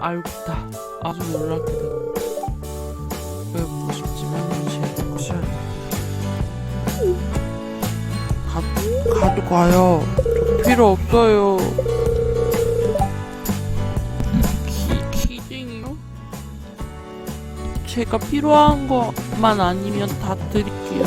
알고 있다. 아주 놀랍게 되고. 왜 보고 싶지만 제 것이 아니다. 가, 가져가요. 저 필요 없어요. 키, 키징이요? 제가 필요한 것만 아니면 다 드릴게요.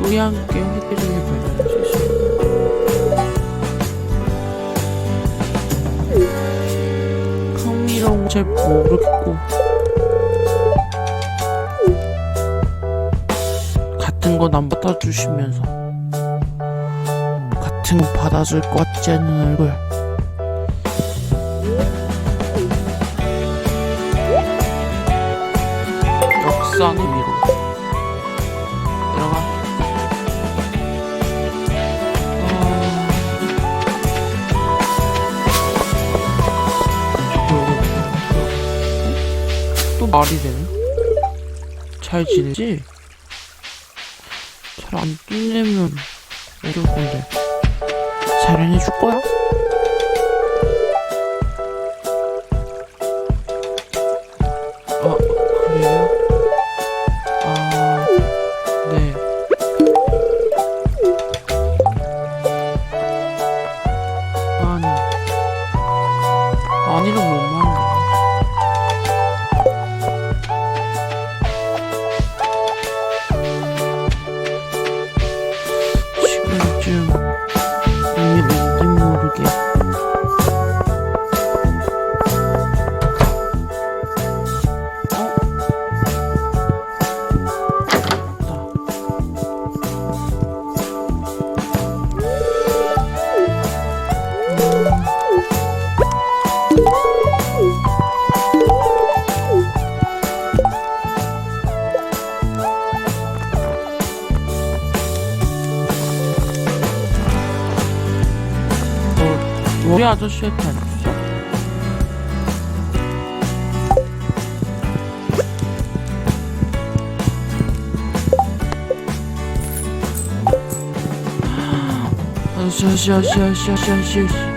우리 함께 해드리길 바라주 잘 모르겠고. 같은 건 안 받아주시면서 같은 건 받아줄 것 같지 않은 얼굴. 역사는 말이 되네 잘 지내지? 잘안 끝내면 어쩔 건데 잘 해줄 거야? 너 우리 아저씨한테 안 줬어? 아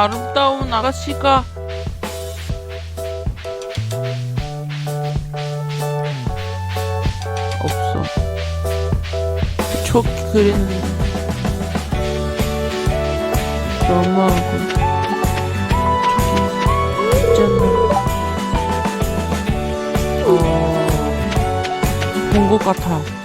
아름다운 아가씨가 없어. 좋게 그렸는데 너무하고 있잖아. 어, 본것 같아.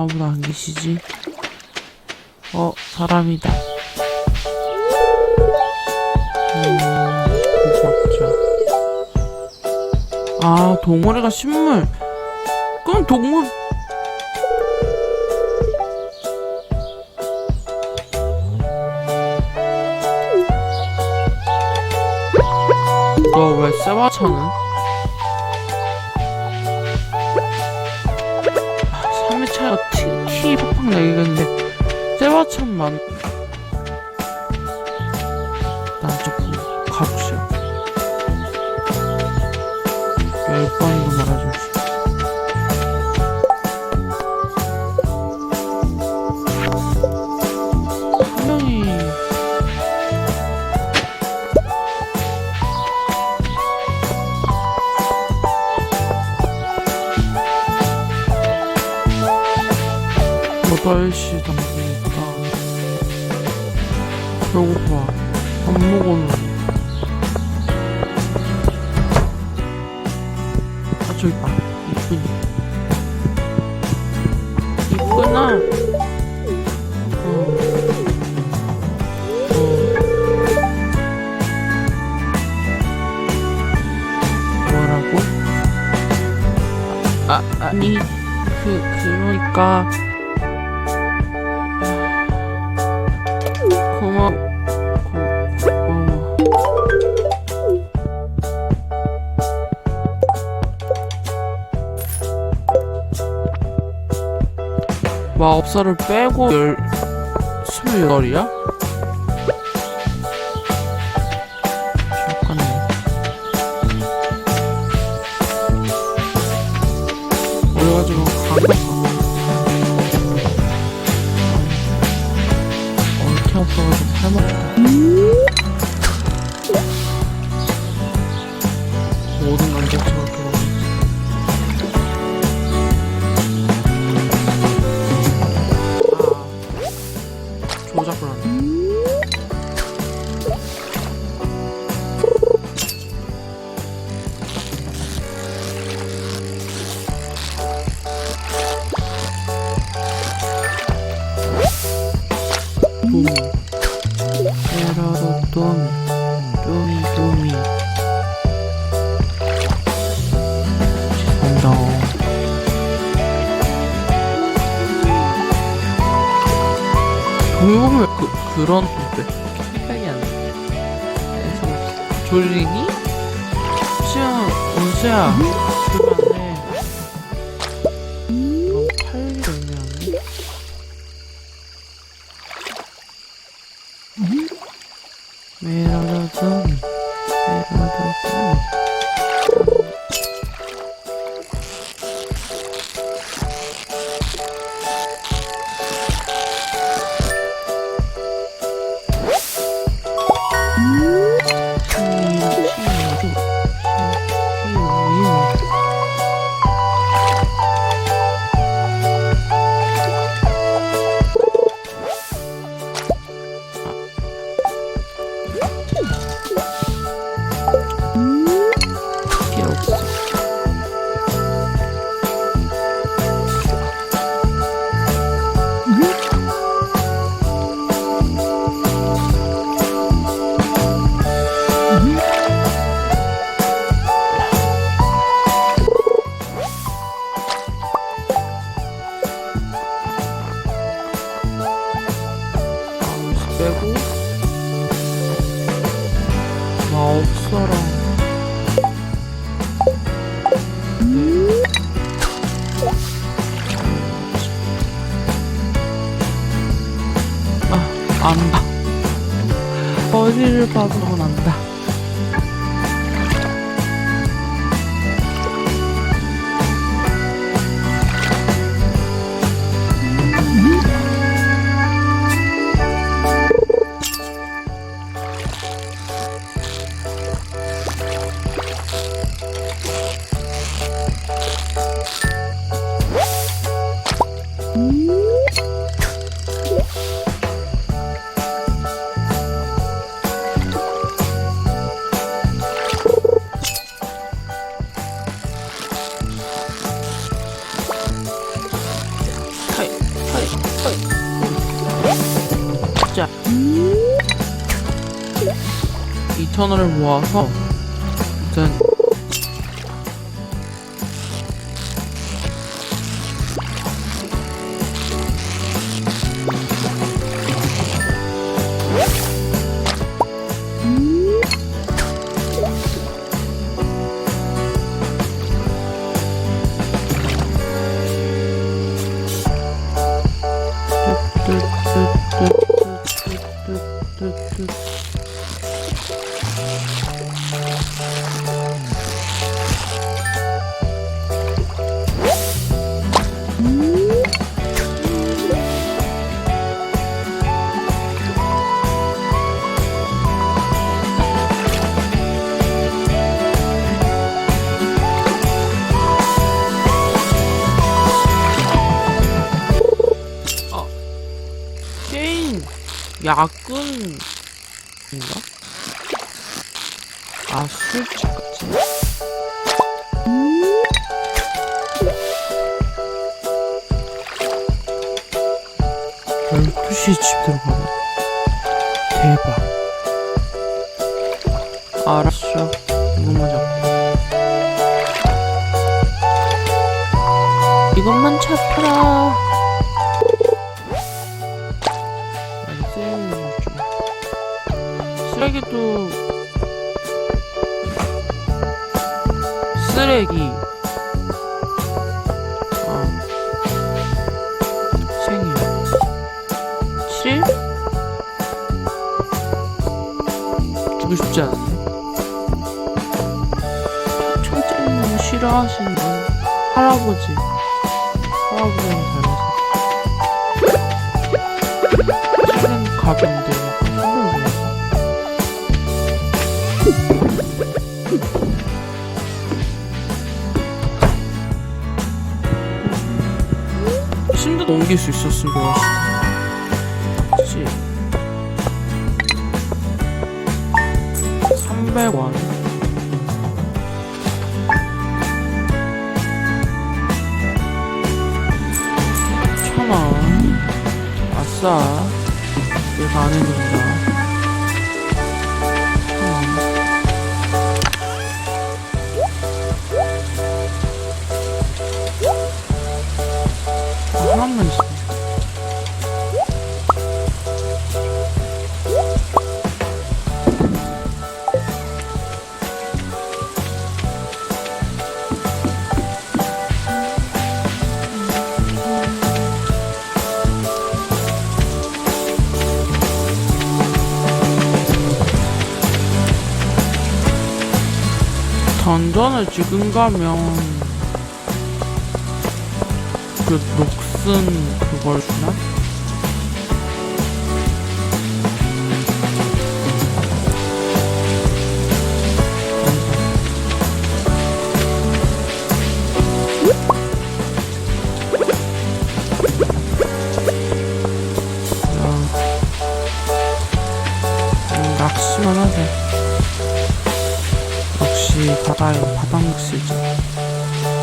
아무도 안 계시지? 어, 사람이다. 음, 무섭죠. 아, 동물이가 식물. 그럼 동물. 너왜 세바차는? 팍팍 내겠는데. 세바차만 4시 당기니까 배고파. 밥 먹었는데 아 저기 봐 이쁜이 이쁘나? 뭐라고? 아, 아니 그 그러니까 마법사를 빼고 열 스물여덟이야? 돔 돔이 돔이. 죄송합니다. 동물을 그, 그런 생각이 안 나. 졸리니? 수야, 은수야, 안다. 어디를 봐도 넌 안다. 2,000원을 모아서 일단 야근인가? 아 술집까지. 열두 시에 집 들어가나? 대박. 알았어. 이것만 잡고. 이것만 잡혀라 좀 쓰레기도 쓰레기. 아. 생일. 7일? 주고 싶지 않은데? 첫째는 싫어하시는 할아버지. 할아버지랑 닮아서. 최근 가본데 옮길 수 좋았을 텐데 그치? 300원. 천원. 아싸 던전을 지금 가면 그 녹슨 그걸 역시 바다에 바닷낚시지.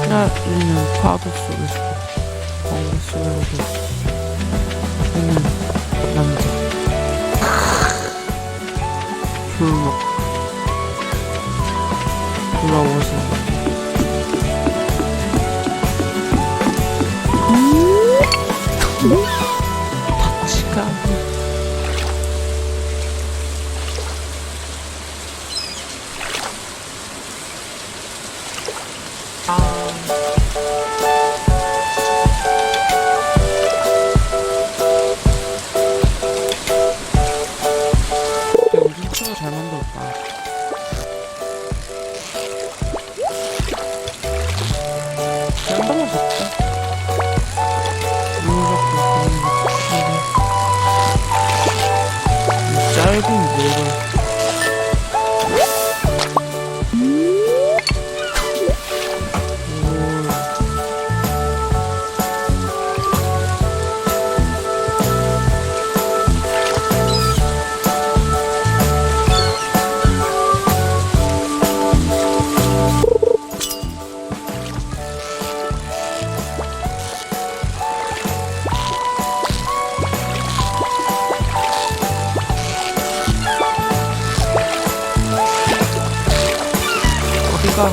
휘날리는 파도 속에 Thank you. 어디가.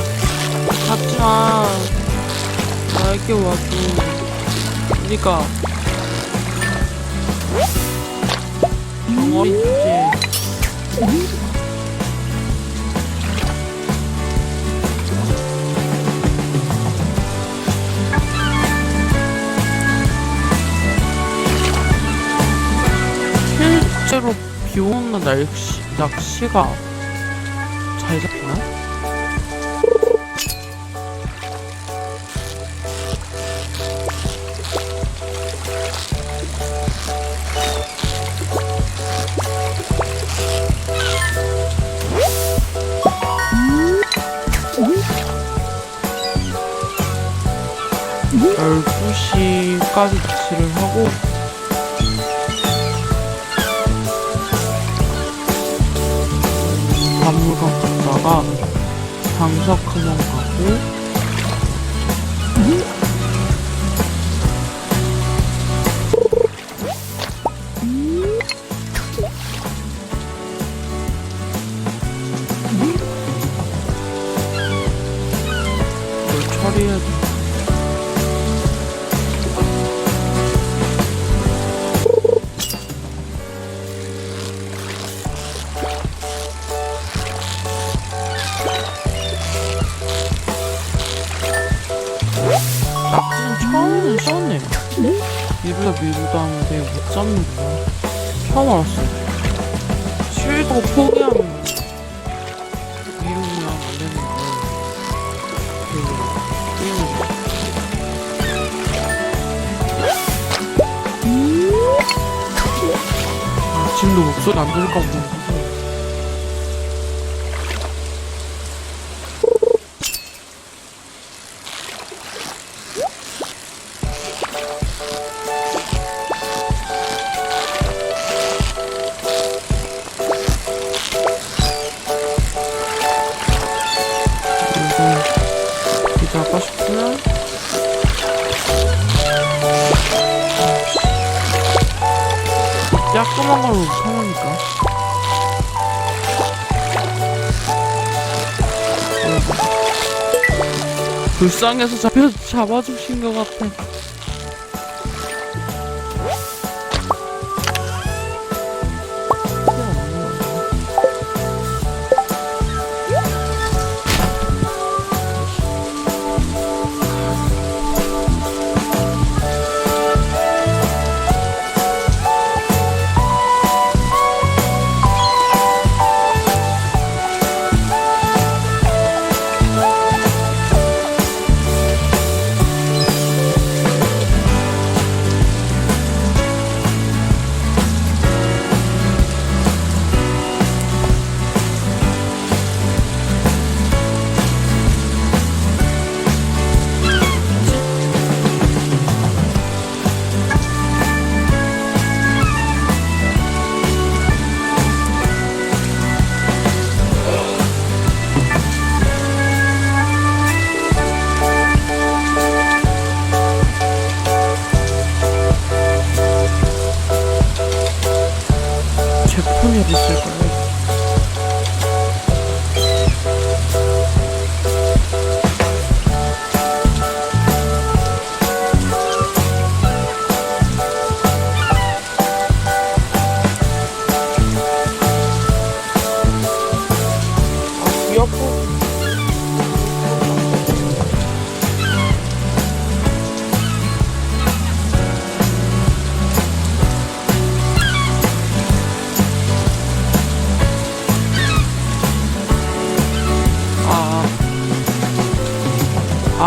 잡지마. 나에게 와도. 어디가 덩어리 주제 실제로 비 오는 날 낚시, 낚시가 2시까지 조치를 하고 박물관 갔다가 방석공원 가고 쉬울다고 포기하면 미루면 안 되는 거야. 그. 아, 지금도 목소리 안 들을까 보다. 불쌍해서 잡혀 잡아주신 것 같아.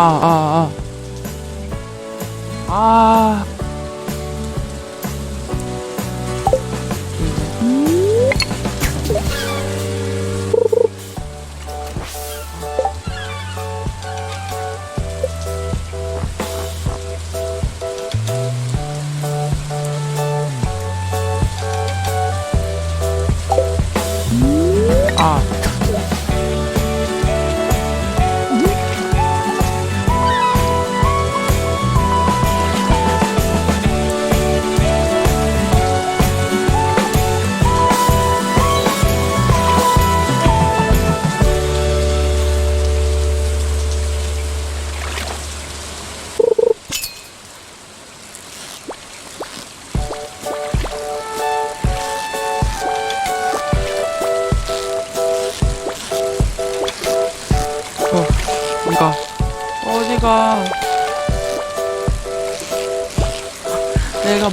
아, 아, 아, 아.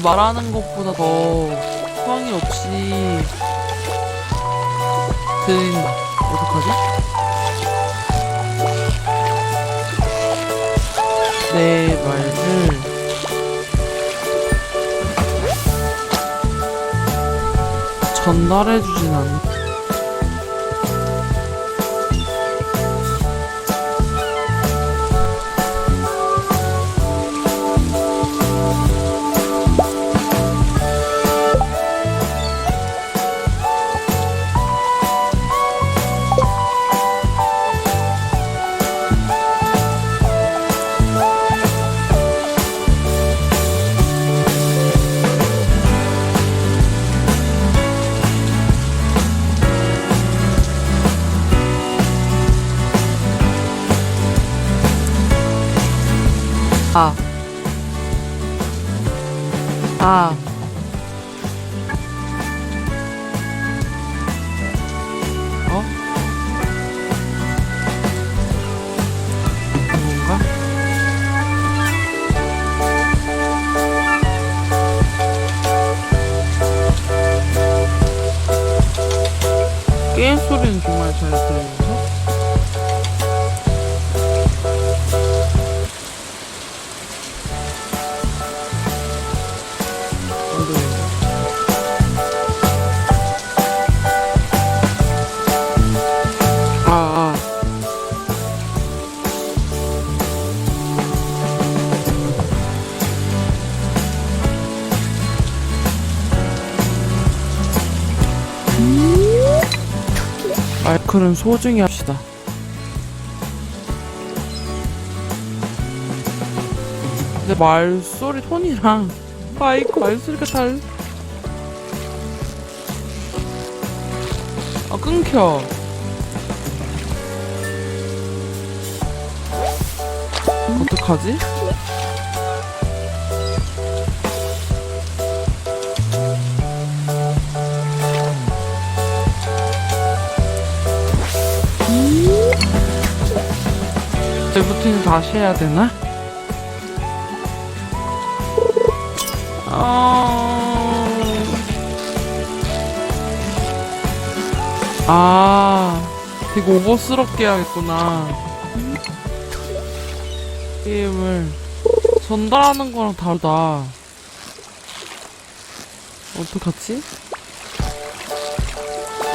말하는 것보다 더 성의 없이 들린다. 어떡하지? 내 말을 전달해주진 않. 아. 소중히 합시다. 근데 말소리 톤이랑 마이크 말소리가 달. 아 끊겨. 어떡하지? 리부팅 다시 해야 되나? 아... 아, 되게 오버스럽게 해야겠구나. 게임을 전달하는 거랑 다르다. 어떡하지?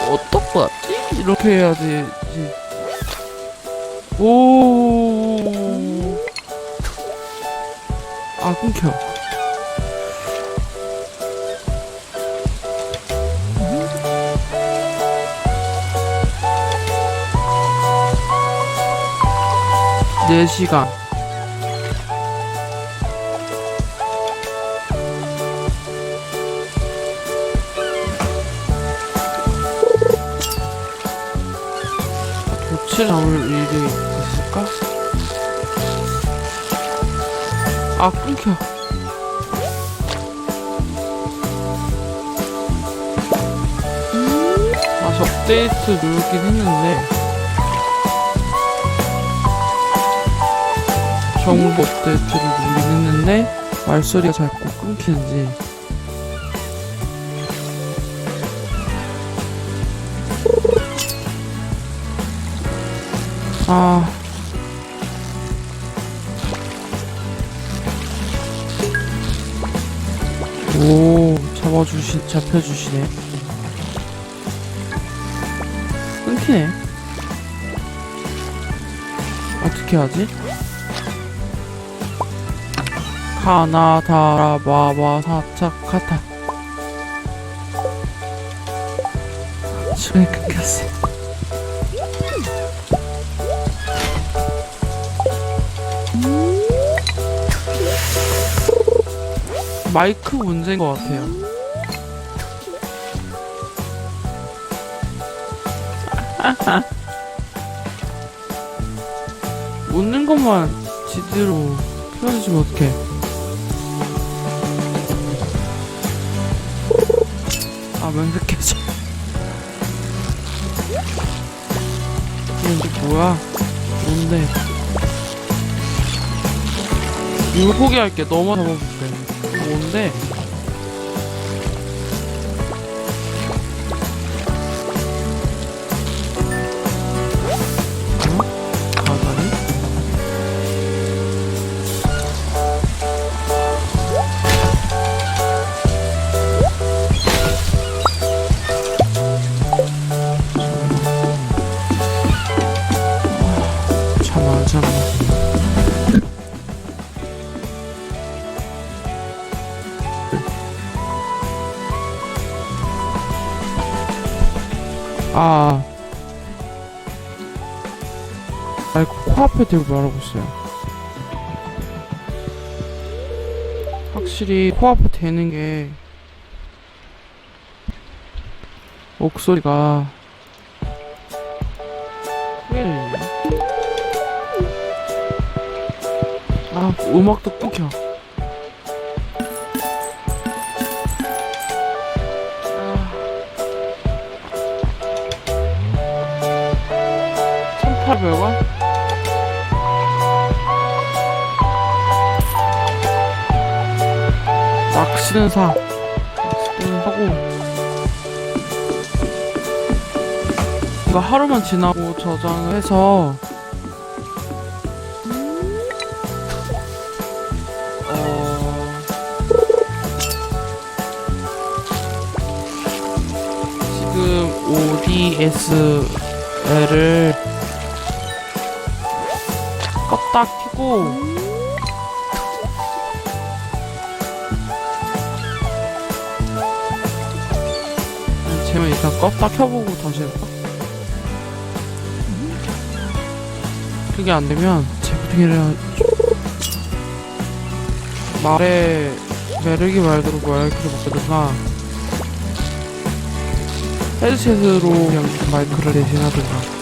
어떡하지? 이렇게 해야지. 오. 아, 끊겨. 네 시간. 도치 나올 일이 있을까? 아 끊겨. 다시 업데이트 누르긴 했는데 정보 업데이트를 누르긴 했는데 말소리가 자꾸 끊기는지 아 오, 잡아주시, 잡혀주시네. 끊기네. 어떻게 하지? 가나, 다라, 마바, 사차, 카타. 왜 끊겼어? 마이크 문제인 것 같아요. 웃는 것만 제대로 표현해주면 어떡해. 아, 면색해줘. 이게 뭐야? 뭔데? 이거 포기할게. 너무 잡아볼게. 뭔데? 아. 마이크 코앞에 대고 말하고 있어요. 확실히 코앞에 대는 게 목소리가 크게 들리네. 아 음악도 끊겨. 원? 낚시는 사. 낚시는 사고. 이거 하루만 지나고 저장을 해서 어... 지금 ODSL을 켜고. 쟤만 일단 껐다 켜보고 다시 해볼까? 그게 안 되면 재부팅을 해야 말에 매력이 말대로 마이크를 먹든가 헤드셋으로 그냥 마이크를 대신하든가